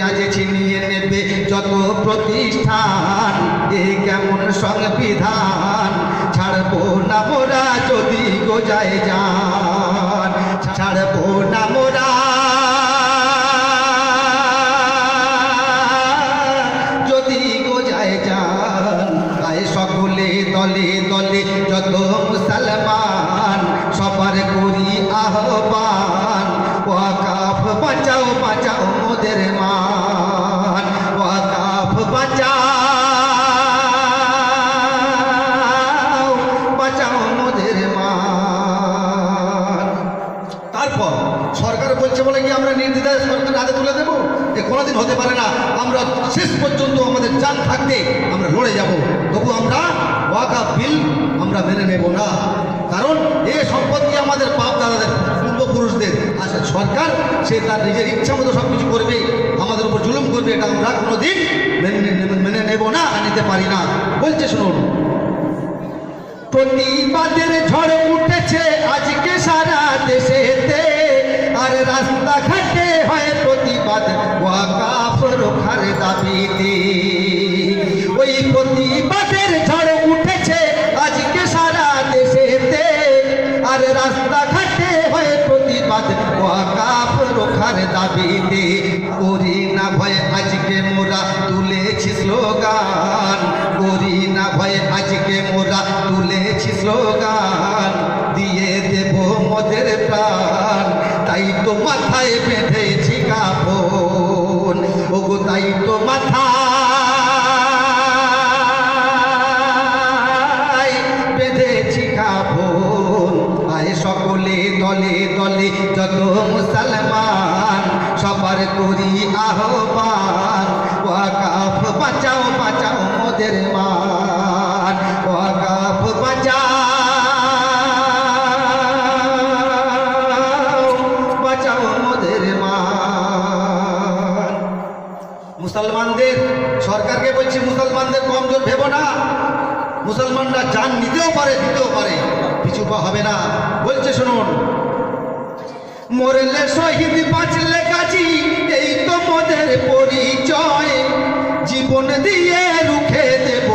আজ ছিনিয়ে নেবে যত প্রতিষ্ঠান, এ কেমন সংবিধান? ছাড়বো না মোরা যদি গোজায় যান। ছাড়বো না মোরা। যদি গোজায় যান সকলে দলে দলে যত করি ওয়াকাফ বাঁচাও বাঁচাও মোদের মান। কোনোদিন হতে পারে না। আমরা শেষ পর্যন্ত আমাদের চান থাকতে আমরা লড়ে যাব। তবু আমরা ওয়াকা বিল আমরা মেনে নেব না। কারণ এ সম্পত্তি আমাদের বাপ দাদাদের, পূর্বপুরুষদের আচ্ছা সরকার, সে তার নিজের ইচ্ছা মতো সব কিছু করবে, আমাদের উপর জুলুম করবে, এটা আমরা কোনোদিন মেনে মেনে নেব না নিতে পারি না। বলছে শুনুন। প্রতিবাদের ঝড় উঠেছে আজকে সারা দেশেতে, আর রাস্তাঘাটে হয় প্রতিবাদ ওয়াকাফ রক্ষার দাবিতে। ওই প্রতিবাদের ঝড় উঠেছে আজকে সারা দেশেতে। আর রাস্তাঘাটে হয় প্রতিবাদ ওয়াকাফ রক্ষার দাবিতে। করি না ভয়, আজকে মোরা তুলেছি স্লোগান। করি না ভয়, আজকে মোরা তুলেছি স্লোগান। দিয়ে দেব মদের প্রাণ, তাই তো মাথায় তাই তো মাথা বেঁধেছি কাপন আয় সকলে দলে দলে, যত মুসলমান, সবার করি আহ্বান। ওয়াকাফ বাঁচাও বাঁচাও মোদের মান। সরকারকে বলছি মুসলমানদের কমজোর ভেবো না। মুসলমানরা জান নিতেও পারে, দিতেও পারে। পা হবে না। বলছে, শুনুন, মরলে শহীদ বাঁচলে কাজী এই তো মোদের পরিচয়। জীবন দিয়ে রুখে দেব,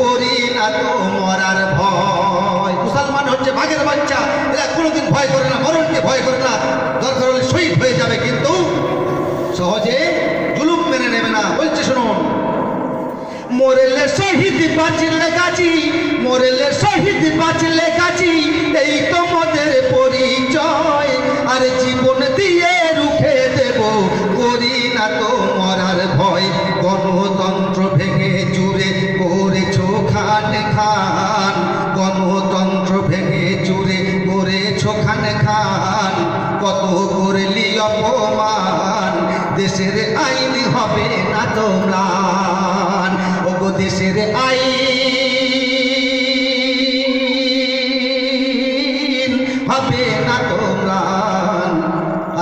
করি না তো মরার ভয়। মুসলমান হচ্ছে ভাগের বাচ্চা, এরা কোনোদিন ভয় করে না, মরণকে ভয় করে না দরকার হলে শহীদ হয়ে যাবে কিন্তু সহজে জুলুম মেনে নেবে না বলছে শুনুন মরলে শহীদ বাঁচলে গাছি মরলে শহীদ বাঁচলে গাছি এই তো মোদের পরিচয়। আর জীবন দিয়ে রুখে দেব, করি না তো মরার ভয়। গণতন্ত্র ভেঙে চুরে করেছ খান খান। গণতন্ত্র ভেঙে চুরে করেছ খান খান। কত করলি অপমান, দেশের আইন হবে না তো ম্লান ওগো দেশের আই হবে না তো ম্লান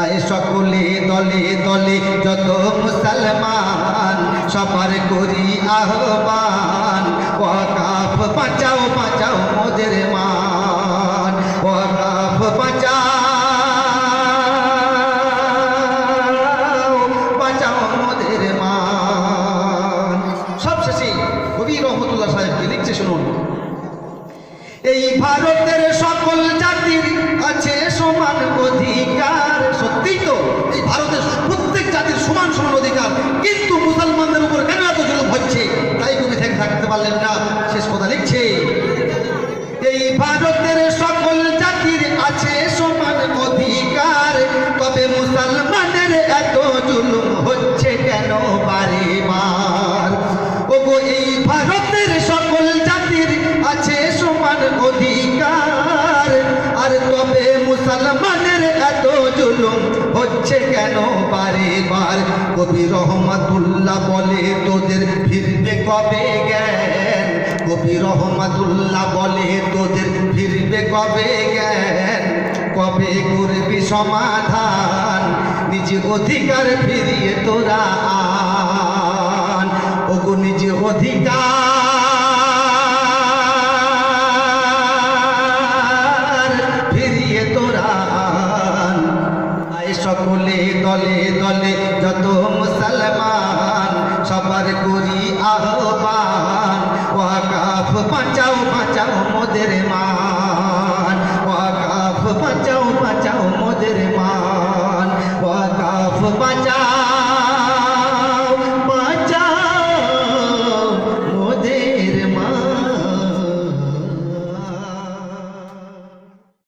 আয় সকলে দলে দলে, যত মুসলমান, সবার করি আহ্বান। ওয়াকাফ, বাঁচাও বাঁচাও মোদের মান। শুনুন এই ভারতের সকল জাতির আছে সমান অধিকার। মুসলমানের এত জুলুম হচ্ছে কেন বারে বার? কবি রহমাতুল্লাহ বলে তোদের ফিরবে কবে জ্ঞান? কবি রহমাতুল্লাহ বলে তোদের ফিরবে কবে জ্ঞান? কবে করবি সমাধান? নিজ অধিকার ফিরিয়ে তোরা আন। ওগো নিজ অধিকার যত মুসলমান সবার করি আহ্বান। ওয়াকাফ বাঁচাও বাঁচাও মোদের মান। ওয়াকাফ বাঁচাও বাঁচাও মোদের মান।